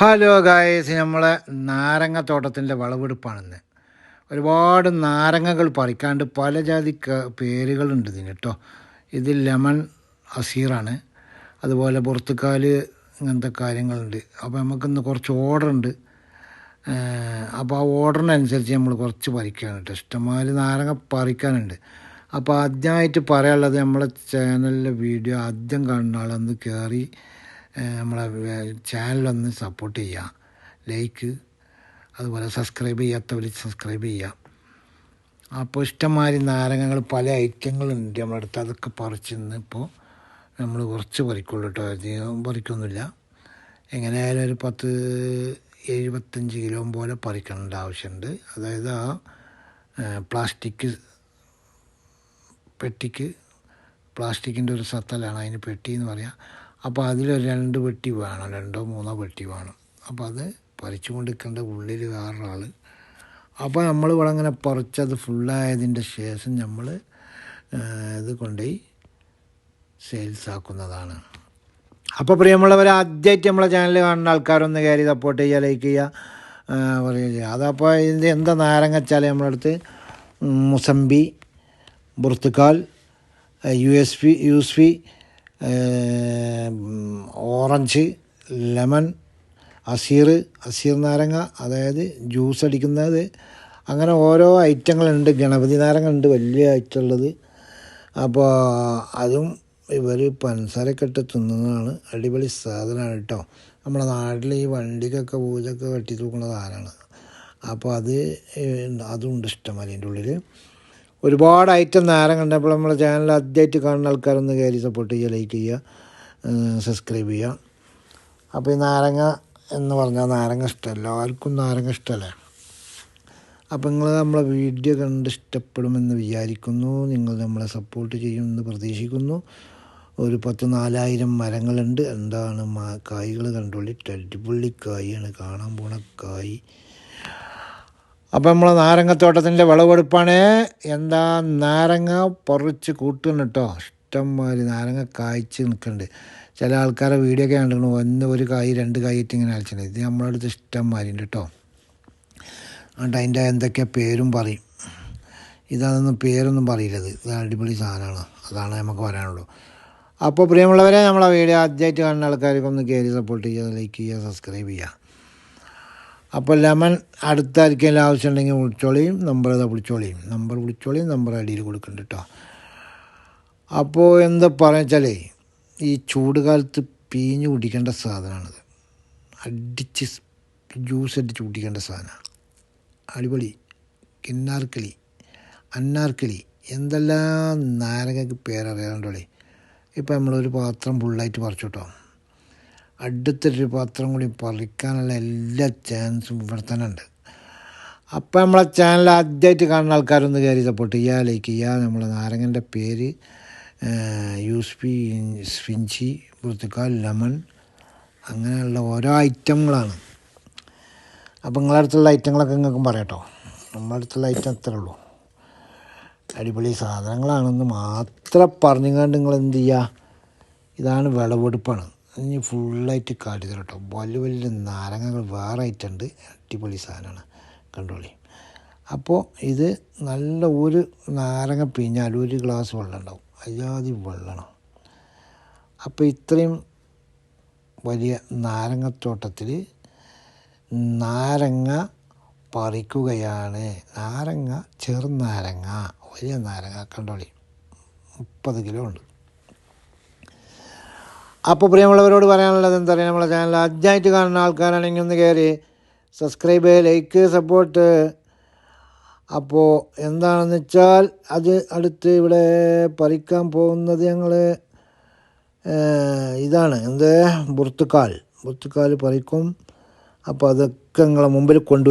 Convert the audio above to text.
Hello guys നമ്മളെ നാരങ്ങത്തോട്ടത്തിന്റെ വളവെടുപ്പാണെന്ന്. ഒരുപാട് നാരങ്ങകൾ പറിക്കാണ്ട് പല ജാതി പേരുകളുണ്ട് ഇതിന് കേട്ടോ ഇത് ലെമൺ അസീറാണ്. അതുപോലെ പുറത്തുകാൽ ഇങ്ങനത്തെ കാര്യങ്ങളുണ്ട്. അപ്പോൾ നമുക്കിന്ന് കുറച്ച് ഓർഡർ ഉണ്ട് അപ്പോൾ ആ ഓർഡറിനനുസരിച്ച് നമ്മൾ കുറച്ച് പറിക്കുകയാണ് കേട്ടോ ഇഷ്ടംമാതിരി നാരങ്ങ പറിക്കാനുണ്ട്. അപ്പോൾ ആദ്യമായിട്ട് പറയാനുള്ളത് നമ്മളെ ചാനലിലെ വീഡിയോ ആദ്യം കാണുന്ന ആളൊന്ന് കയറി നമ്മളെ ചാനലൊന്ന് സപ്പോർട്ട് ചെയ്യുക ലൈക്ക് അതുപോലെ സബ്സ്ക്രൈബ് ചെയ്യാത്തവർ സബ്സ്ക്രൈബ് ചെയ്യുക അപ്പോൾ ഇഷ്ടംമാതിരി നാരങ്ങകൾ പല ഐറ്റങ്ങളുണ്ട് നമ്മുടെ അടുത്ത്. അതൊക്കെ പറിച്ച് നിന്ന് ഇപ്പോൾ നമ്മൾ കുറച്ച് പറിക്കുള്ളൂ കേട്ടോ അധികം പറിക്കൊന്നുമില്ല. എങ്ങനെയായാലും ഒരു പത്ത് എഴുപത്തഞ്ച് കിലോ പോലെ പറിക്കേണ്ട ആവശ്യമുണ്ട്. അതായത് ആ പ്ലാസ്റ്റിക് പെട്ടിക്ക് പ്ലാസ്റ്റിക്കിന്റെ ഒരു സത്തലാണ് അതിന് പെട്ടി എന്ന് പറയാം. അപ്പോൾ അതിൽ രണ്ട് പെട്ടി വേണം രണ്ടോ മൂന്നോ പെട്ടി വേണം. അപ്പോൾ അത് പറിച്ചു കൊണ്ടിരിക്കേണ്ട ഉള്ളിൽ വേറൊരാൾ അപ്പോൾ നമ്മൾ ഇവിടെ അങ്ങനെ പറിച്ചത് ഫുള്ളായതിന്റെ ശേഷം നമ്മൾ ഇത് കൊണ്ടുപോയി സെയിൽസ് ആക്കുന്നതാണ്. അപ്പോൾ പ്രിയമുള്ളവർ ആദ്യമായിട്ട് നമ്മളെ ചാനൽ കാണുന്ന ആൾക്കാരൊന്ന് കയറി സപ്പോർട്ട് ചെയ്യുക ലൈക്ക് ചെയ്യുക പറയുക ചെയ്യുക. അതപ്പോൾ ഇതിന്റെ എന്താ നാരങ്ങ വെച്ചാൽ നമ്മളടുത്ത് മുസംബി ബുർത്തുക്കാൽ യു എസ് പി യൂസ് പി ഓറഞ്ച് ലെമൺ അസീർ അസീർ നാരങ്ങ അതായത് ജ്യൂസ് അടിക്കുന്നത്. അങ്ങനെ ഓരോ ഐറ്റങ്ങളുണ്ട്. ഗണപതി നാരങ്ങ ഉണ്ട് വലിയ ഐറ്റം ഉള്ളത് അപ്പോൾ അതും ഇവർ പഞ്ചസാരയൊക്കെ ഇട്ട് തിന്നുന്നതാണ് അടിപൊളി സാധനമാണ് കേട്ടോ. നമ്മുടെ നാട്ടിൽ ഈ വണ്ടിക്കൊക്കെ പൂജക്കൊക്കെ കെട്ടി തൂക്കുന്ന സാധനമാണ്. അപ്പോൾ അത് അതുണ്ട് ഇഷ്ടം അതിന്റെ ഉള്ളിൽ ഒരുപാട് ഐറ്റം നേരം കണ്ടപ്പോൾ നമ്മളെ ചാനൽ ആദ്യമായിട്ട് കാണുന്ന ആൾക്കാരൊന്ന് കയറി സപ്പോർട്ട് ചെയ്യുക ലൈക്ക് ചെയ്യുക സബ്സ്ക്രൈബ് ചെയ്യുക. അപ്പോൾ ഈ നാരങ്ങ എന്ന് പറഞ്ഞാൽ നാരങ്ങ ഇഷ്ടമല്ല. ആർക്കും നാരങ്ങ ഇഷ്ടമല്ലേ. അപ്പോൾ നിങ്ങൾ നമ്മളെ വീഡിയോ കണ്ട് ഇഷ്ടപ്പെടുമെന്ന് വിചാരിക്കുന്നു. നിങ്ങൾ നമ്മളെ സപ്പോർട്ട് ചെയ്യുമെന്ന് പ്രതീക്ഷിക്കുന്നു. ഒരു പത്ത് നാലായിരം മരങ്ങളുണ്ട്. എന്താണ് കായ്കൾ കണ്ടോളി. അടിപൊളി കായാണ് കാണാൻ പോണ കായ്. അപ്പോൾ നമ്മൾ നാരങ്ങത്തോട്ടത്തിന്റെ വിളവെടുപ്പാണ്. എന്താ നാരങ്ങ പറിച്ച് കൂട്ടുന്നു കേട്ടോ ഇഷ്ടംമാതിരി നാരങ്ങ കായ്ച്ച് നിൽക്കുന്നുണ്ട് ചില ആൾക്കാരെ വീഡിയോ ഒക്കെ കണ്ടിരുന്നു. ഒന്ന് ഒരു കായ് രണ്ട് കായിട്ട് ഇങ്ങനെ അയച്ചിട്ടുണ്ട് ഇത് നമ്മളെ അടുത്ത് ഇഷ്ടംമാതിരി ഉണ്ട് കേട്ടോ എന്നിട്ട് അതിന്റെ എന്തൊക്കെ പേരും പറയും. ഇതൊന്നും പേരൊന്നും പറയില്ലത്. ഇത് അടിപൊളി സാധനമാണ്. അതാണ് നമുക്ക് പറയാനുള്ളൂ. അപ്പോൾ പ്രിയമുള്ളവരെ നമ്മളെ വീഡിയോ ആദ്യമായിട്ട് കാണുന്ന ആൾക്കാർക്ക് ഒന്ന് കയറി സപ്പോർട്ട് ചെയ്യുക ലൈക്ക് ചെയ്യുക സബ്സ്ക്രൈബ് ചെയ്യുക. അപ്പോൾ ലെമൺ അടുത്ത ആർക്കെങ്കിലും ആവശ്യമുണ്ടെങ്കിൽ വിളിച്ചോളിയും നമ്പർ ഇതാ വിളിച്ചോളിയും നമ്പർ വിളിച്ചോളിയും നമ്പർ അടിയിൽ കൊടുക്കുന്നുണ്ട് കേട്ടോ അപ്പോൾ എന്താ പറയുക ഈ ചൂട് കാലത്ത് പീഞ്ഞ് കുടിക്കേണ്ട സാധനമാണിത് അടിച്ച് ജ്യൂസ് അടിച്ച് കുടിക്കേണ്ട സാധനമാണ് അടിപൊളി. കിന്നാർക്കിളി അന്നാർക്കിളി എന്തെല്ലാം നാരങ്ങക്ക് പേരറിയാണ്ടോളി ഇപ്പം നമ്മളൊരു പാത്രം ഫുള്ളായിട്ട് പറിച്ചു കേട്ടോ അടുത്തൊരു പാത്രം കൂടി പറിക്കാനുള്ള എല്ലാ ചാൻസും ഇവിടെ തന്നെ ഉണ്ട്. അപ്പം നമ്മളെ ചാനൽ ആദ്യമായിട്ട് കാണുന്ന ആൾക്കാരൊന്ന് കയറി സപ്പോർട്ട് ചെയ്യുക ലൈക്ക് ചെയ്യുക. നമ്മളെ നാരങ്ങന്റെ പേര് യൂസ് പി സ്പിഞ്ചി പുറത്തുക്കാൽ ലെമൺ അങ്ങനെയുള്ള ഓരോ ഐറ്റങ്ങളാണ്. അപ്പം നിങ്ങളുടെ അടുത്തുള്ള ഐറ്റങ്ങളൊക്കെ നിങ്ങൾക്കും പറയാട്ടോ നമ്മുടെ അടുത്തുള്ള ഐറ്റം അത്രേ ഉള്ളൂ. അടിപൊളി സാധനങ്ങളാണെന്ന് മാത്രം പറഞ്ഞുകൊണ്ട് നിങ്ങൾ എന്ത് ചെയ്യുക? ഇതാണ് വിളവെടുപ്പാണ്. ഇനി ഫുള്ളായിട്ട് കാട്ടി തരാം കേട്ടോ വലിയ വലിയ നാരങ്ങകൾ വേറെ ആയിട്ടുണ്ട് അടിപൊളി സാധനമാണ്. കണ്ടോളി. അപ്പോൾ ഇത് നല്ല ഒരു നാരങ്ങ പിഴിഞ്ഞാൽ ഒരു ഗ്ലാസ് വെള്ളം ഉണ്ടാവും. അല്ലാതെ വെള്ളണം. അപ്പോൾ ഇത്രയും വലിയ നാരങ്ങത്തോട്ടത്തിൽ നാരങ്ങ പറിക്കുകയാണ്. നാരങ്ങ ചെറുനാരങ്ങ വലിയ നാരങ്ങ. കണ്ടോളി. മുപ്പത് കിലോ ഉണ്ട്. അപ്പോൾ പ്രിയമുള്ളവരോട് പറയാനുള്ളത് എന്താ പറയുക നമ്മളെ ചാനൽ ആദ്യമായിട്ട് കാണുന്ന ആൾക്കാരാണെങ്കിൽ ഒന്ന് കയറി സബ്സ്ക്രൈബ് ലൈക്ക് സപ്പോർട്ട് അപ്പോൾ എന്താണെന്ന് വെച്ചാൽ അത് അടുത്ത് ഇവിടെ പറിക്കാൻ പോകുന്നത് ഞങ്ങൾ ഇതാണ്. എന്ത്? ബുർത്തുക്കാൽ. ബുർത്തുക്കാൽ പറിക്കും. അപ്പോൾ അതൊക്കെ നിങ്ങളെ മുമ്പിൽ കൊണ്ടു